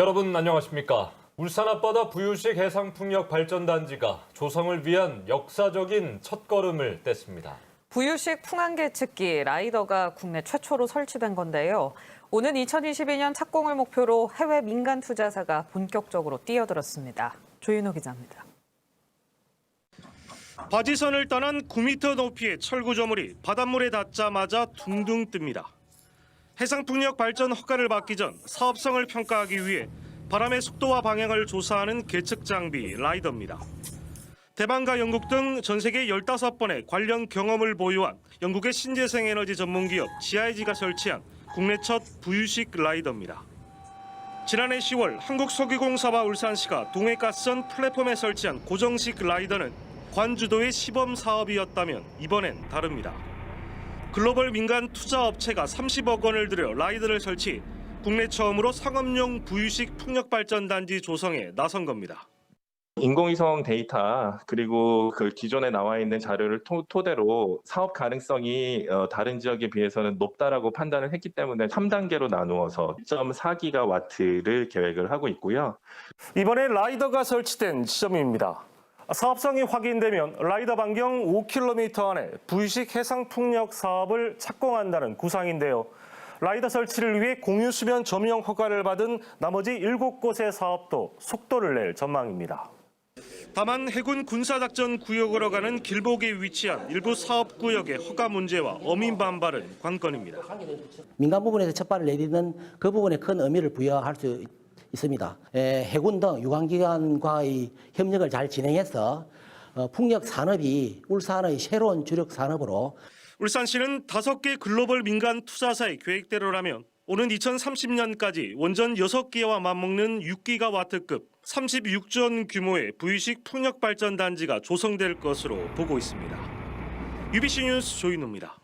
여러분 안녕하십니까? 울산 앞바다 부유식 해상풍력 발전단지가 조성을 위한 역사적인 첫걸음을 뗐습니다. 부유식 풍안개 측기 라이더가 국내 최초로 설치된 건데요. 오는 2022년 착공을 목표로 해외 민간 투자사가 본격적으로 뛰어들었습니다. 조윤호 기자입니다. 바지선을 떠난 9m 높이의 철구조물이 바닷물에 닿자마자 둥둥 뜹니다. 해상풍력 발전 허가를 받기 전 사업성을 평가하기 위해 바람의 속도와 방향을 조사하는 계측 장비 라이더입니다. 대만과 영국 등 전 세계 15번의 관련 경험을 보유한 영국의 신재생 에너지 전문 기업 GIG가 설치한 국내 첫 부유식 라이더입니다. 지난해 10월 한국석유공사와 울산시가 동해가스선 플랫폼에 설치한 고정식 라이더는 관주도의 시범 사업이었다면 이번엔 다릅니다. 글로벌 민간 투자 업체가 30억 원을 들여 라이더를 설치, 국내 처음으로 상업용 부유식 풍력 발전 단지 조성에 나선 겁니다. 인공위성 데이터 그리고 그 기존에 나와 있는 자료를 토, 토대로 사업 가능성이 어, 다른 지역에 비해서는 높다라고 판단을 했기 때문에 3단계로 나누어서 1.4기가 와트를 계획을 하고 있고요. 이번에 라이더가 설치된 지점입니다. 사업성이 확인되면 라이더 반경 5km 안에 부유식 해상 풍력 사업을 착공한다는 구상인데요. 라이더 설치를 위해 공유 수면 점용 허가를 받은 나머지 7곳의 사업도 속도를 낼 전망입니다. 다만 해군 군사작전 구역으로 가는 길목에 위치한 일부 사업 구역의 허가 문제와 어민 반발은 관건입니다. 민간 부분에서 첫 발을 내딛는 그 부분에 큰 의미를 부여할 수 있습니다. 에, 해군 등 유관기관과의 협력을 잘 진행해서 어, 풍력 산업이 울산의 새로운 주력 산업으로 울산시는 다섯 개 글로벌 민간 투자사의 계획대로라면 오는 2030년까지 원전 6개와 맞먹는 6기가와트급 36조 원 규모의 부유식 풍력 발전 단지가 조성될 것으로 보고 있습니다. UBC 뉴스 조인호입니다.